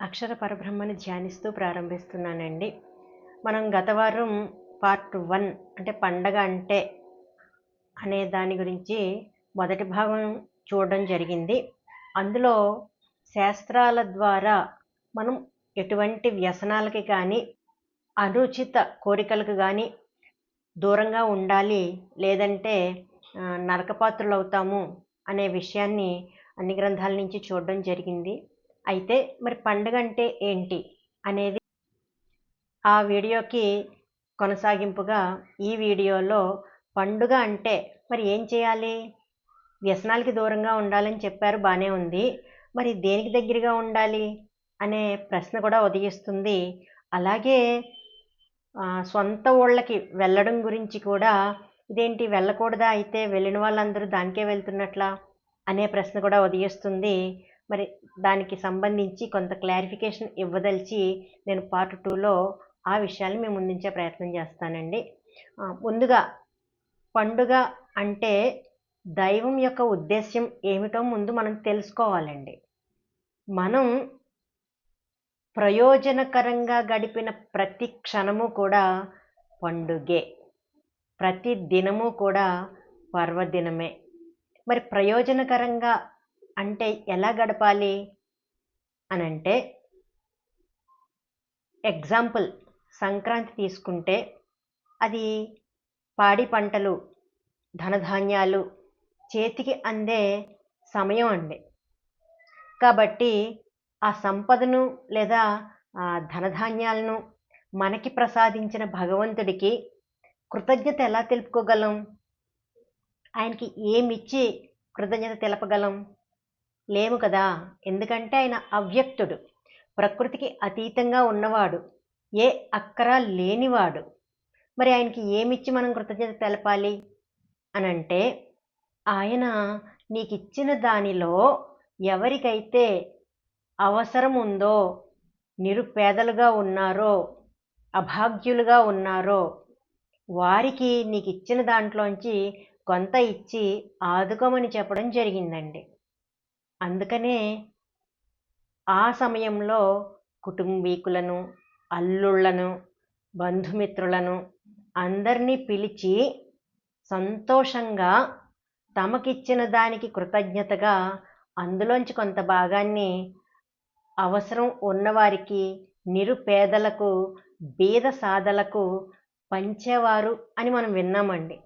అక్షర పరబ్రహ్మని ధ్యానిస్తూ ప్రారంభిస్తున్నానండి. మనం గత వారం పార్ట్ వన్ అంటే పండగ అంటే అనే దాని గురించి మొదటి భాగం చూడడం జరిగింది. అందులో శాస్త్రాల ద్వారా మనం ఎటువంటి వ్యసనాలకి కానీ అనుచిత కోరికలకు కానీ దూరంగా ఉండాలి లేదంటే నరకపాత్రులు అవుతాము అనే విషయాన్ని అన్ని గ్రంథాల నుంచి చూడడం జరిగింది. అయితే మరి పండుగ అంటే ఏంటి అనేది ఆ వీడియోకి కొనసాగింపుగా ఈ వీడియోలో పండుగ అంటే మరి ఏం చేయాలి? వ్యసనాలకి దూరంగా ఉండాలని చెప్పారు బాగానే ఉంది. మరి దేనికి దగ్గరగా ఉండాలి అనే ప్రశ్న కూడా ఉదయిస్తుంది. అలాగే సొంత ఊళ్ళకి వెళ్ళడం గురించి కూడా ఇదేంటి వెళ్ళకూడదా? అయితే వెళ్ళిన వాళ్ళందరూ దానికే వెళ్తున్నట్లా? అనే ప్రశ్న కూడా ఉదయిస్తుంది. మరి దానికి సంబంధించి కొంత క్లారిఫికేషన్ ఇవ్వదలిచి నేను పార్ట్ టూలో ఆ విషయాలు మేము ముందుంచే ప్రయత్నం చేస్తానండి. ముందుగా పండుగ అంటే దైవం యొక్క ఉద్దేశ్యం ఏమిటో ముందు మనం తెలుసుకోవాలండి. మనం ప్రయోజనకరంగా గడిపిన ప్రతి క్షణము కూడా పండుగే. ప్రతి దినము కూడా పర్వదినమే. మరి ప్రయోజనకరంగా అంటే ఎలా గడపాలి? అని అంటే ఎగ్జాంపుల్ సంక్రాంతి తీసుకుంటే అది పాడి పంటలు ధనధాన్యాలు చేతికి అందే సమయం అండి. కాబట్టి ఆ సంపదను లేదా ఆ ధనధాన్యాలను మనకి ప్రసాదించిన భగవంతుడికి కృతజ్ఞత ఎలా తెలుపుకోగలం? ఆయనకి ఏమిచ్చి కృతజ్ఞత తెలపగలం? లేము కదా. ఎందుకంటే ఆయన అవ్యక్తుడు. ప్రకృతికి అతీతంగా ఉన్నవాడు. ఏ అక్కరా లేనివాడు. మరి ఆయనకి ఏమిచ్చి మనం కృతజ్ఞత తెలపాలి? అని అంటే ఆయన నీకు ఇచ్చిన దానిలో ఎవరికైతే అవసరం ఉందో నిరుపేదలుగా ఉన్నారో అభాగ్యులుగా ఉన్నారో వారికి నీకు ఇచ్చిన దాంట్లోంచి కొంత ఇచ్చి ఆదుకోమని చెప్పడం జరిగిందండి. అందుకనే ఆ సమయంలో కుటుంబీకులను అల్లుళ్ళను బంధుమిత్రులను అందరినీ పిలిచి సంతోషంగా తమకిచ్చిన దానికి కృతజ్ఞతగా అందులోంచి కొంత భాగాన్ని అవసరం ఉన్నవారికి నిరుపేదలకు బీద సాధలకు పంచేవారు అని మనం విన్నామండి.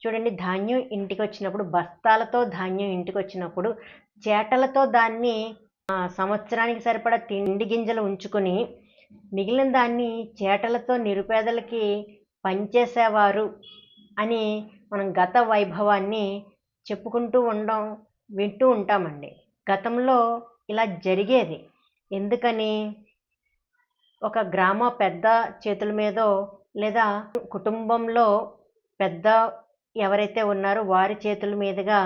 చూడండి ధాన్యం ఇంటికి వచ్చినప్పుడు బస్తాలతో ధాన్యం ఇంటికి వచ్చినప్పుడు చేటలతో దాన్ని సంవత్సరానికి సరిపడా తిండి గింజలు ఉంచుకొని మిగిలిన దాన్ని చేటలతో నిరుపేదలకి పనిచేసేవారు అని మనం గత వైభవాన్ని చెప్పుకుంటూ ఉండం వింటూ ఉంటామండి. గతంలో ఇలా జరిగేది. ఎందుకని? ఒక గ్రామ పెద్ద చేతుల మీదో లేదా కుటుంబంలో పెద్ద ఎవరైతే ఉన్నారో వారి చేతుల మీదుగా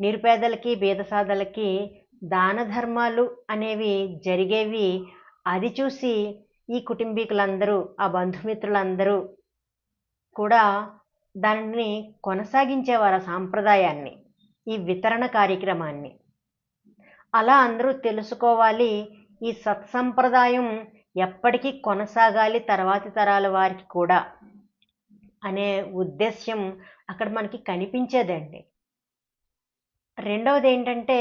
నిరుపేదలకి బీదసాదలకి దాన ధర్మాలు అనేవి జరిగేవి. అది చూసి ఈ కుటుంబీకులందరూ ఆ బంధుమిత్రులందరూ కూడా దానిని కొనసాగించేవారు ఆ సాంప్రదాయాన్ని ఈ వితరణ కార్యక్రమాన్ని. అలా అందరూ తెలుసుకోవాలి ఈ సత్సంప్రదాయం ఎప్పటికీ కొనసాగాలి తర్వాతి తరాల వారికి కూడా అనే ఉద్దేశ్యం అక్కడ మనకి కనిపించేదండి. రెండవది ఏంటంటే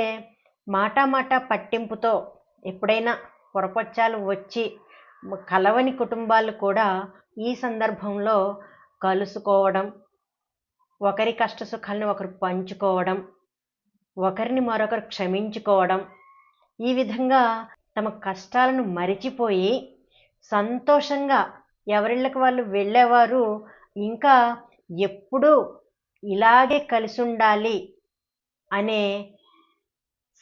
మాటామాట పట్టింపుతో ఎప్పుడైనా పొరపచ్చాలు వచ్చి కలవని కుటుంబాలు కూడా ఈ సందర్భంలో కలుసుకోవడం ఒకరి కష్ట సుఖాలను ఒకరు పంచుకోవడం ఒకరిని మరొకరు క్షమించుకోవడం ఈ విధంగా తమ కష్టాలను మరిచిపోయి సంతోషంగా ఎవరిళ్ళకి వాళ్ళు వెళ్ళేవారు. ఇంకా ఎప్పుడూ ఇలాగే కలిసి ఉండాలి అనే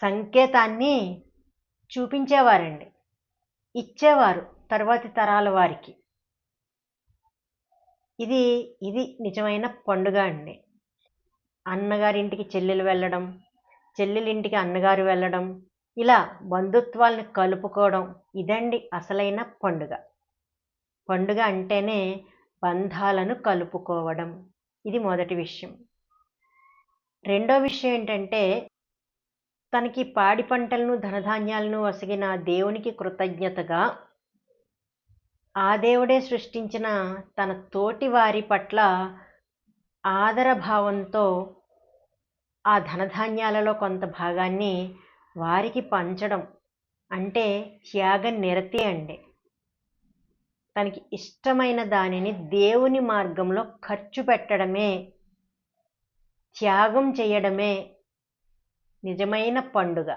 సంకేతాన్ని చూపించేవారండి. ఇచ్చేవారు తర్వాతి తరాల వారికి. ఇది ఇది నిజమైన పండుగ అండి. అన్నగారింటికి చెల్లెలు వెళ్ళడం చెల్లెలింటికి అన్నగారు వెళ్ళడం ఇలా బంధుత్వాలను కలుపుకోవడం ఇదండి అసలైన పండుగ. పండుగ అంటేనే బంధాలను కలుపుకోవడం. ఇది మొదటి విషయం. రెండో విషయం ఏంటంటే తనకి పాడి పంటలను ధనధాన్యాలను వసిగిన దేవునికి కృతజ్ఞతగా ఆ దేవుడే సృష్టించిన తన తోటి వారి పట్ల ఆదరభావంతో ఆ ధనధాన్యాలలో కొంత భాగాన్ని వారికి పంచడం అంటే త్యాగ నిరతి అండి. తనకి ఇష్టమైన దానిని దేవుని మార్గంలో ఖర్చు పెట్టడమే త్యాగం చేయడమే నిజమైన పండుగ.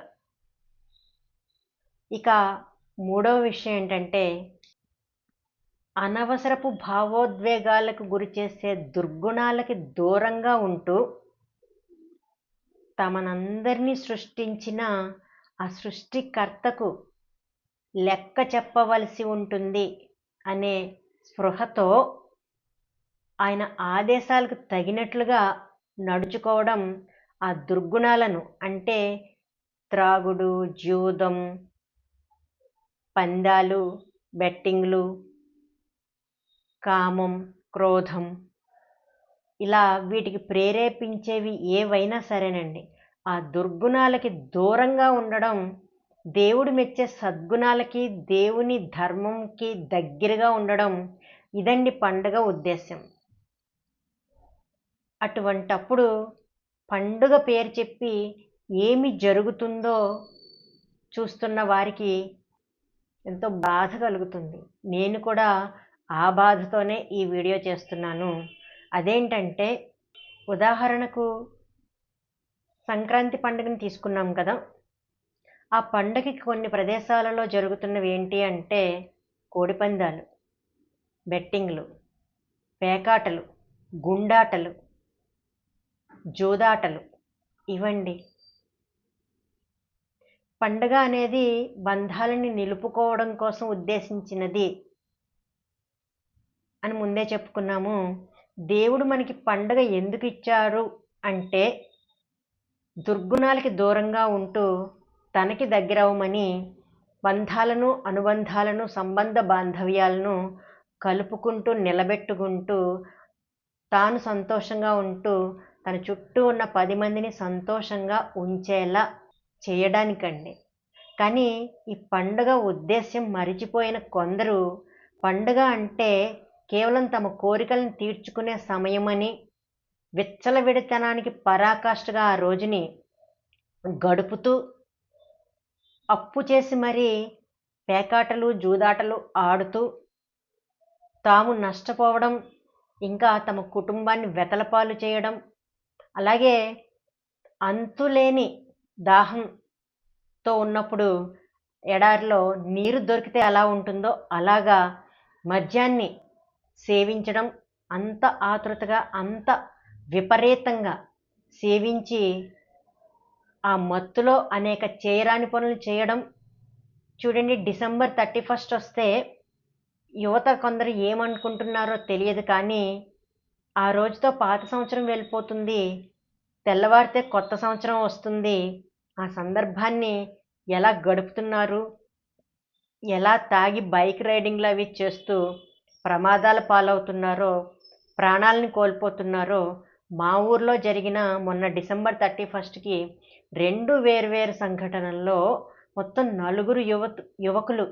ఇక మూడవ విషయం ఏంటంటే అనవసరపు భావోద్వేగాలకు గురి చేసే దుర్గుణాలకి దూరంగా ఉంటూ తమనందరినీ సృష్టించిన ఆ సృష్టికర్తకు లెక్క చెప్పవలసి ఉంటుంది అనే స్పృహతో ఆయన ఆదేశాలకు తగినట్లుగా నడుచుకోవడం ఆ దుర్గుణాలను అంటే త్రాగుడు జూదం పందాలు బెట్టింగ్లు కామం క్రోధం ఇలా వీటికి ప్రేరేపించేవి ఏవైనా సరేనండి. ఆ దుర్గుణాలకి దూరంగా ఉండడం దేవుడు మెచ్చే సద్గుణాలకి దేవుని ధర్మంకి దగ్గరగా ఉండడం ఇదండి పండుగ ఉద్దేశం అటువంటప్పుడు పండుగ పేరు చెప్పి ఏమి జరుగుతుందో చూస్తున్న వారికి ఎంతో బాధ కలుగుతుంది. నేను కూడా ఆ బాధతోనే ఈ వీడియో చేస్తున్నాను. అదేంటంటే ఉదాహరణకు సంక్రాంతి పండుగను తీసుకున్నాం కదా. ఆ పండుగకి కొన్ని ప్రదేశాలలో జరుగుతున్నవి ఏంటి అంటే కోడిపందాలు బెట్టింగ్లు పేకాటలు గుండాటలు జోదాటలు. ఇవండి పండగ అనేది బంధాలని నిలుపుకోవడం కోసం ఉద్దేశించినది అని ముందే చెప్పుకున్నాము. దేవుడు మనకి పండగ ఎందుకు ఇచ్చారు అంటే దుర్గుణాలకి దూరంగా ఉంటూ తనకి దగ్గరవమని బంధాలను అనుబంధాలను సంబంధ బాంధవ్యాలను కలుపుకుంటూ నిలబెట్టుకుంటూ తాను సంతోషంగా ఉంటూ తన చుట్టూ ఉన్న పది మందిని సంతోషంగా ఉంచేలా చేయడానికండి. కానీ ఈ పండుగ ఉద్దేశ్యం మరిచిపోయిన కొందరు పండుగ అంటే కేవలం తమ కోరికలను తీర్చుకునే సమయమని విచ్చలవిడితనానికి పరాకాష్ఠగా ఆ రోజుని గడుపుతూ అప్పు చేసి మరీ పేకాటలు జూదాటలు ఆడుతూ తాము నష్టపోవడం ఇంకా తమ కుటుంబాన్ని వెతలపాలు చేయడం అలాగే అంతులేని దాహంతో ఉన్నప్పుడు ఎడారిలో నీరు దొరికితే ఎలా ఉంటుందో అలాగా మద్యాన్ని సేవించడం అంత ఆతృతగా అంత విపరీతంగా సేవించి ఆ మత్తులో అనేక చేయరాని పనులు చేయడం. చూడండి డిసెంబర్ థర్టీ ఫస్ట్ వస్తే యువత కొందరు ఏమనుకుంటున్నారో తెలియదు కానీ ఆ రోజుతో పాత సంవత్సరం వెళ్ళిపోతుంది. తెల్లవారితే కొత్త సంవత్సరం వస్తుంది. ఆ సందర్భాన్ని ఎలా గడుపుతున్నారు? ఎలా తాగి బైక్ రైడింగ్లు అవి చేస్తూ ప్రమాదాల పాలవుతున్నారో ప్రాణాలను కోల్పోతున్నారో మా ఊర్లో జరిగిన మొన్న డిసెంబర్ థర్టీ ఫస్ట్కి రెండు వేర్వేరు సంఘటనల్లో మొత్తం నలుగురు యువత యువకులు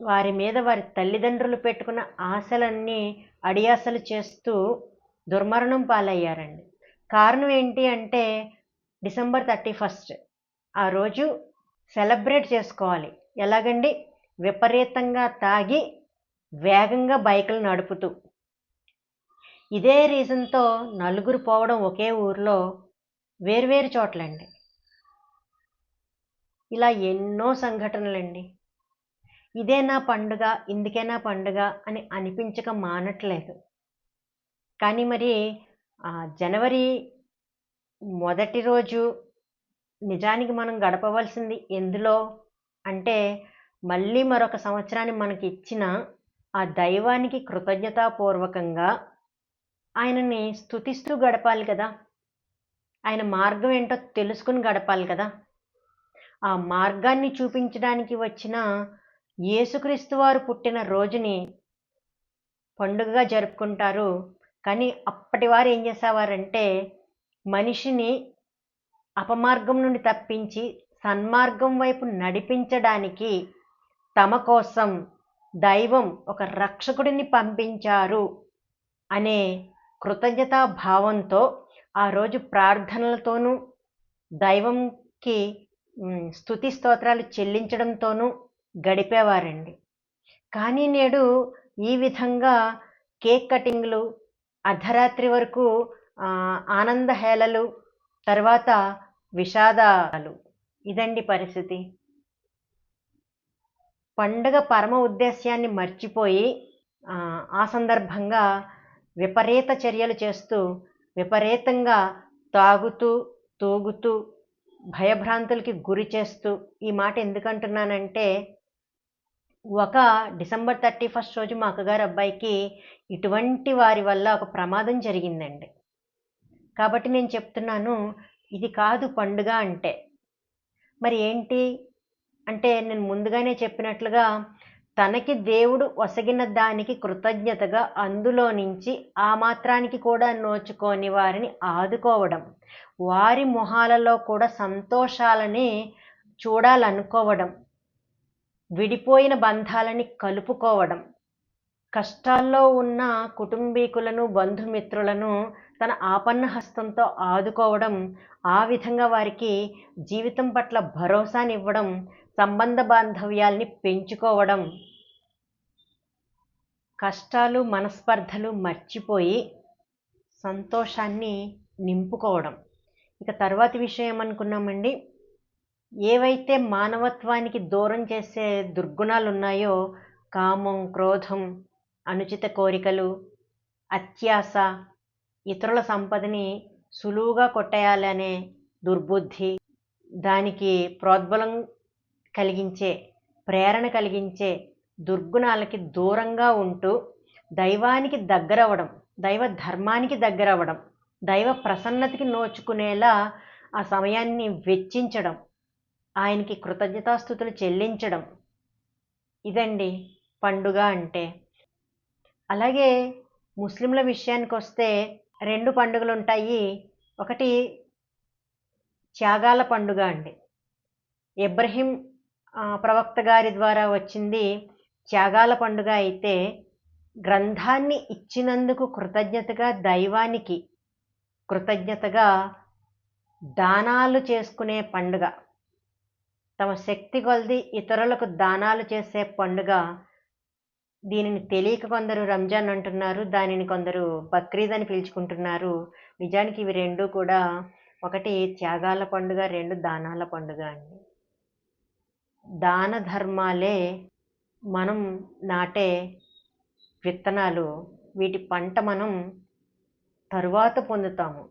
వారి మీద వారి తల్లిదండ్రులు పెట్టుకున్న ఆశలన్నీ అడియాసలు చేస్తూ దుర్మరణం పాలయ్యారండి. కారణం ఏంటి అంటే డిసెంబర్ థర్టీ ఫస్ట్ ఆ రోజు సెలబ్రేట్ చేసుకోవాలి. ఎలాగండి? విపరీతంగా తాగి వేగంగా బైకులు నడుపుతూ. ఇదే రీజన్తో నలుగురు పోవడం ఒకే ఊర్లో వేర్వేరు చోట్లండి. ఇలా ఎన్నో సంఘటనలండి. ఇదే నా పండుగ? ఇందుకే నా పండుగ? అని అనిపించక మానట్లేదు. కానీ మరి జనవరి మొదటి రోజు నిజానికి మనం గడపవలసింది ఎందులో? అంటే మళ్ళీ మరొక సంవత్సరాన్ని మనకి ఇచ్చిన ఆ దైవానికి కృతజ్ఞతాపూర్వకంగా ఆయనని స్థుతిస్తూ గడపాలి కదా. ఆయన మార్గం ఏంటో తెలుసుకుని గడపాలి కదా. ఆ మార్గాన్ని చూపించడానికి వచ్చిన యేసుక్రీస్తు వారు పుట్టిన రోజుని పండుగగా జరుపుకుంటారు. కానీ అప్పటి వారు ఏం చేసేవారంటే మనిషిని అపమార్గం నుండి తప్పించి సన్మార్గం వైపు నడిపించడానికి తమ కోసం దైవం ఒక రక్షకుడిని పంపించారు అనే కృతజ్ఞతా భావంతో ఆ రోజు ప్రార్థనలతోనూ దైవంకి మ్, స్తుతి స్తోత్రాలు చెల్లించడంతోనూ గడిపేవారండి. కానీ నేడు ఈ విధంగా కేక్ కటింగ్లు అర్ధరాత్రి వరకు ఆనంద హేళలు తర్వాత విషాదాలు. ఇదండి పరిస్థితి. పండుగ పరమ ఉద్దేశ్యాన్ని మర్చిపోయి ఆ సందర్భంగా విపరీత చర్యలు చేస్తూ విపరీతంగా తాగుతూ తూగుతూ భయభ్రాంతులకి గురి చేస్తూ ఈ మాట ఎందుకంటున్నానంటే ఒక డిసెంబర్ థర్టీ ఫస్ట్ రోజు మా అక్కగారు అబ్బాయికి ఇటువంటి వారి వల్ల ఒక ప్రమాదం జరిగిందండి. కాబట్టి నేను చెప్తున్నాను ఇది కాదు పండుగ అంటే. మరి ఏంటి? అంటే నేను ముందుగానే చెప్పినట్లుగా తనకి దేవుడు వసగిన దానికి కృతజ్ఞతగా అందులో నుంచి ఆ మాత్రానికి కూడా నోచుకోని వారిని ఆదుకోవడం వారి మొహాలలో కూడా సంతోషాలని చూడాలనుకోవడం విడిపోయిన బంధాలని కలుపుకోవడం కష్టాల్లో ఉన్న కుటుంబీకులను బంధుమిత్రులను తన ఆపన్న హస్తంతో ఆదుకోవడం ఆ విధంగా వారికి జీవితం పట్ల భరోసానివ్వడం సంబంధ బాంధవ్యాల్ని పెంచుకోవడం. కష్టాలు మనస్పర్ధలు మర్చిపోయి సంతోషాన్ని నింపుకోవడం. ఇక తర్వాతి విషయం ఏమనుకున్నామండి ఏవైతే మానవత్వానికి దూరం చేసే దుర్గుణాలు ఉన్నాయో కామం క్రోధం అనుచిత కోరికలు అత్యాస ఇతరుల సంపదని సులువుగా కొట్టేయాలనే దుర్బుద్ధి దానికి ప్రోద్బలం కలిగించే ప్రేరణ కలిగించే దుర్గుణాలకి దూరంగా ఉంటూ దైవానికి దగ్గరవడం దైవ ధర్మానికి దగ్గరవడం దైవ ప్రసన్నతకి నోచుకునేలా ఆ సమయాన్ని వెచ్చించడం ఆయనకి కృతజ్ఞతాస్థుతులు చెల్లించడం. ఇదండి పండుగ అంటే. అలాగే ముస్లింల విషయానికి వస్తే రెండు పండుగలు ఉంటాయి ఒకటి త్యాగాల పండుగ అండి. ఇబ్రహీం ప్రవక్త గారి ద్వారా వచ్చింది త్యాగాల పండుగ అయితే గ్రంథాన్ని ఇచ్చినందుకు కృతజ్ఞతగా దైవానికి కృతజ్ఞతగా దానాలు చేసుకునే పండుగ. తమ శక్తి కొలది ఇతరులకు దానాలు చేసే పండుగ. దీనిని తెలియక కొందరు రంజాన్ అంటున్నారు దానిని కొందరు బక్రీద్ అని పిలుచుకుంటున్నారు. నిజానికి ఇవి రెండు కూడా ఒకటి త్యాగాల పండుగ రెండు దానాల పండుగ అండి. దాన ధర్మాలే మనం నాటే విత్తనాలు. వీటి పంట మనం తరువాత పొందుతాము.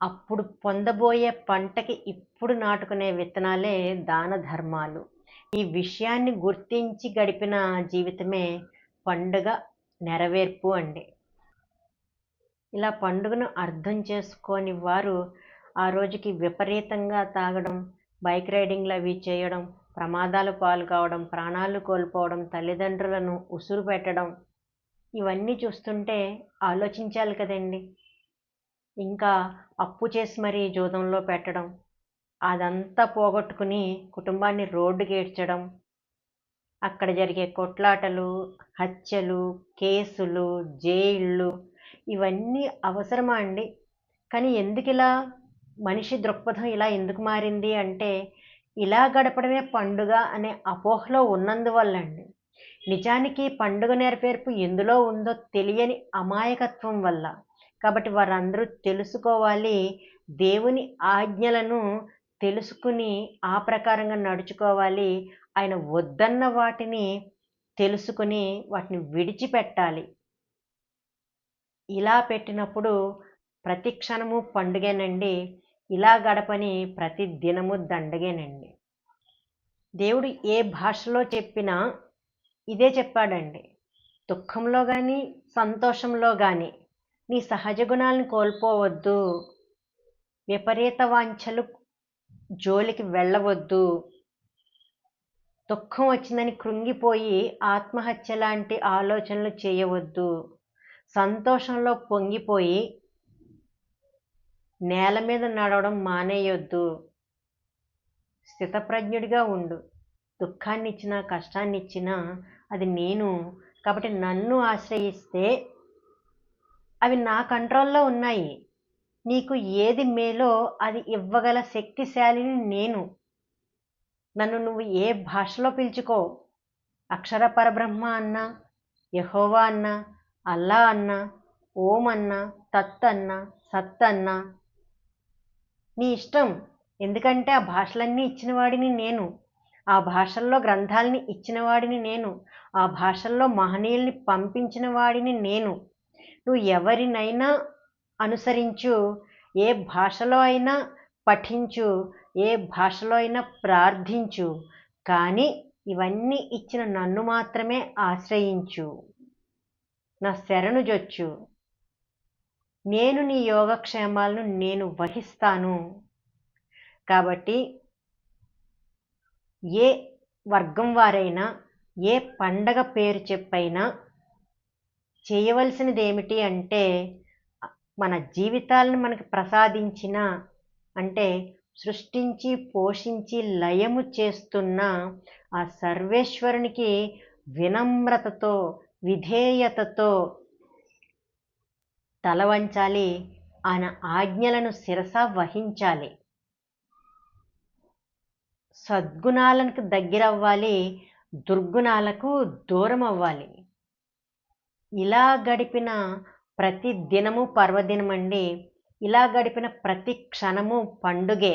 అప్పుడు పొందబోయే పంటకి ఇప్పుడు నాటుకునే విత్తనాలే దాన ధర్మాలు. ఈ విషయాన్ని గుర్తించి గడిపిన జీవితమే పండుగ నెరవేర్పు అండి. ఇలా పండుగను అర్థం చేసుకోని వారు ఆ రోజుకి విపరీతంగా తాగడం బైక్ రైడింగ్లు అవి చేయడం ప్రమాదాలు పాలు కావడం ప్రాణాలు కోల్పోవడం తల్లిదండ్రులను ఉసురు పెట్టడం ఇవన్నీ చూస్తుంటే ఆలోచించాలి కదండి. ఇంకా అప్పు చేసి మరీ జూదంలో పెట్టడం అదంతా పోగొట్టుకుని కుటుంబాన్ని రోడ్డుకి ఏడ్చడం అక్కడ జరిగే కొట్లాటలు హత్యలు కేసులు జైళ్ళు ఇవన్నీ అవసరమా అండి? కానీ ఎందుకు ఇలా మనిషి దృక్పథం ఇలా ఎందుకు మారింది అంటే ఇలా గడపడమే పండుగ అనే అపోహలో ఉన్నందువల్ల అండి నిజానికి పండుగ నెరవేర్పు ఎందులో ఉందో తెలియని అమాయకత్వం వల్ల. కాబట్టి వారందరూ తెలుసుకోవాలి. దేవుని ఆజ్ఞలను తెలుసుకుని ఆ ప్రకారంగా నడుచుకోవాలి. ఆయన వద్దన్న వాటిని తెలుసుకుని వాటిని విడిచిపెట్టాలి. ఇలా పెట్టినప్పుడు ప్రతి క్షణము పండుగేనండి. ఇలా గడపని ప్రతి దినము దండగేనండి. దేవుడు ఏ భాషలో చెప్పినా ఇదే చెప్పాడండి. దుఃఖంలో కానీ సంతోషంలో కానీ నీ సహజ గుణాలను కోల్పోవద్దు. విపరీత వాంఛలు జోలికి వెళ్ళవద్దు. దుఃఖం వచ్చిందని కృంగిపోయి ఆత్మహత్య లాంటి ఆలోచనలు చేయవద్దు. సంతోషంలో పొంగిపోయి నేల మీద నడవడం మానేయొద్దు. స్థితప్రజ్ఞుడిగా ఉండు. దుఃఖాన్నిచ్చినా కష్టాన్నిచ్చినా కష్టాన్ని అది నేను. కాబట్టి నన్ను ఆశ్రయిస్తే అవి నా కంట్రోల్లో ఉన్నాయి. నీకు ఏది మేలో అది ఇవ్వగల శక్తిశాలిని నేను. నన్ను నువ్వు ఏ భాషలో పిలుచుకో? అక్షర పరబ్రహ్మ అన్నా యహోవా అన్నా అల్లా అన్నా ఓం అన్నా తత్ అన్నా సత్ అన్నా. నీ ఇష్టం. ఎందుకంటే ఆ భాషలన్నీ ఇచ్చినవాడిని నేను. ఆ భాషల్లో గ్రంథాలని ఇచ్చినవాడిని నేను. ఆ భాషల్లో మహనీయుల్ని పంపించిన వాడిని నేను. నువ్వు ఎవరినైనా అనుసరించు ఏ భాషలో అయినా పఠించు ఏ భాషలో అయినా ప్రార్థించు కానీ ఇవన్నీ ఇచ్చిన నన్ను మాత్రమే ఆశ్రయించు. నా శరణు జొచ్చు. నేను నీ యోగక్షేమాలను నేను వహిస్తాను. కాబట్టి ఏ వర్గం వారైనా ఏ పండగ పేరు చెప్పైనా చేయవలసినది ఏమిటి అంటే మన జీవితాలను మనకి ప్రసాదించిన అంటే సృష్టించి పోషించి లయము చేస్తున్న ఆ సర్వేశ్వరునికి వినమ్రతతో విధేయతతో తలవంచాలి ఆయన ఆజ్ఞలను శిరస వహించాలి. సద్గుణాలకు దగ్గర అవ్వాలి దుర్గుణాలకు దూరం అవ్వాలి ఇలా గడిపిన ప్రతి దినము పర్వదినం అండి ఇలా గడిపిన ప్రతి క్షణము పండుగే.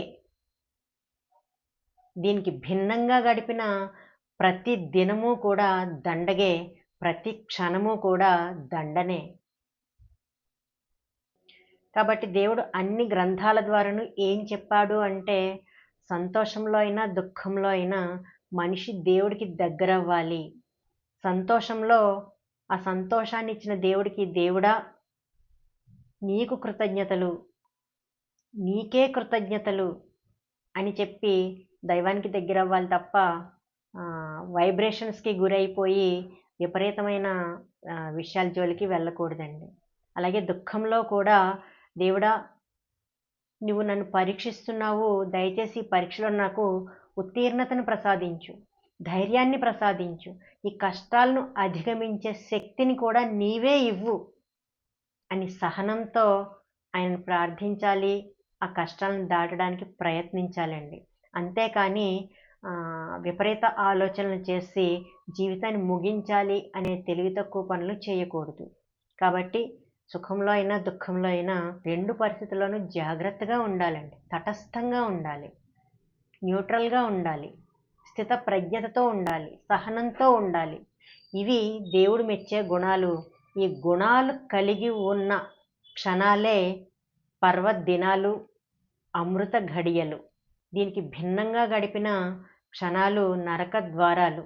దీనికి భిన్నంగా గడిపిన ప్రతి దినము కూడా దండగే. ప్రతి క్షణము కూడా దండనే. కాబట్టి దేవుడు అన్ని గ్రంథాల ద్వారాను ఏం చెప్పాడు అంటే సంతోషంలో అయినా దుఃఖంలో అయినా మనిషి దేవుడికి దగ్గర అవ్వాలి సంతోషంలో ఆ సంతోషాన్ని ఇచ్చిన దేవుడికి దేవుడా నీకు కృతజ్ఞతలు నీకే కృతజ్ఞతలు అని చెప్పి దైవానికి దగ్గర అవ్వాలి తప్ప వైబ్రేషన్స్కి గురైపోయి విపరీతమైన విషయాల జోలికి వెళ్ళకూడదండి. అలాగే దుఃఖంలో కూడా దేవుడా నువ్వు నన్ను పరీక్షిస్తున్నావు దయచేసి పరీక్షలో నాకు ఉత్తీర్ణతను ప్రసాదించు. ధైర్యాన్ని ప్రసాదించు. ఈ కష్టాలను అధిగమించే శక్తిని కూడా నీవే ఇవ్వు అని సహనంతో ఆయనను ప్రార్థించాలి. ఆ కష్టాలను దాటడానికి ప్రయత్నించాలండి. అంతేకాని విపరీత ఆలోచనలు చేసి జీవితాన్ని ముగించాలి అనే తెలివి తక్కువ పనులు చేయకూడదు. కాబట్టి సుఖంలో అయినా దుఃఖంలో అయినా రెండు పరిస్థితుల్లోనూ జాగ్రత్తగా ఉండాలండి. తటస్థంగా ఉండాలి. న్యూట్రల్గా ఉండాలి. స్థిత ప్రజ్ఞతతో ఉండాలి సహనంతో ఉండాలి. ఇవి దేవుడు మెచ్చే గుణాలు. ఈ గుణాలు కలిగి ఉన్న క్షణాలే పర్వదినాలు అమృత ఘడియలు. దీనికి భిన్నంగా గడిపిన క్షణాలు నరక ద్వారాలు.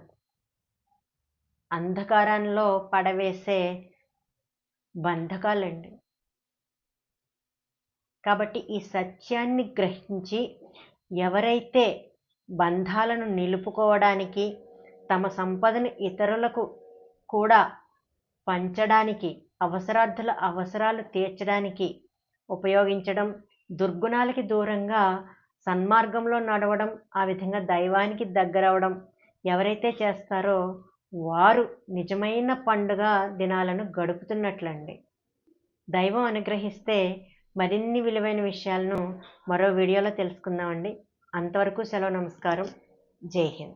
అంధకారంలో పడవేసే బంధకాలండి. కాబట్టి ఈ సత్యాన్ని గ్రహించి ఎవరైతే బంధాలను నిలుపుకోవడానికి తమ సంపదను ఇతరులకు కూడా పంచడానికి అవసరార్థుల అవసరాలు తీర్చడానికి ఉపయోగించడం దుర్గుణాలకి దూరంగా సన్మార్గంలో నడవడం ఆ విధంగా దైవానికి దగ్గరవడం ఎవరైతే చేస్తారో వారు నిజమైన పండుగ దినాలను గడుపుతున్నట్లండి. దైవం అనుగ్రహిస్తే మరిన్ని విలువైన విషయాలను మరో వీడియోలో తెలుసుకుందామండి. అంతవరకు సెలవు నమస్కారం. జై హింద్.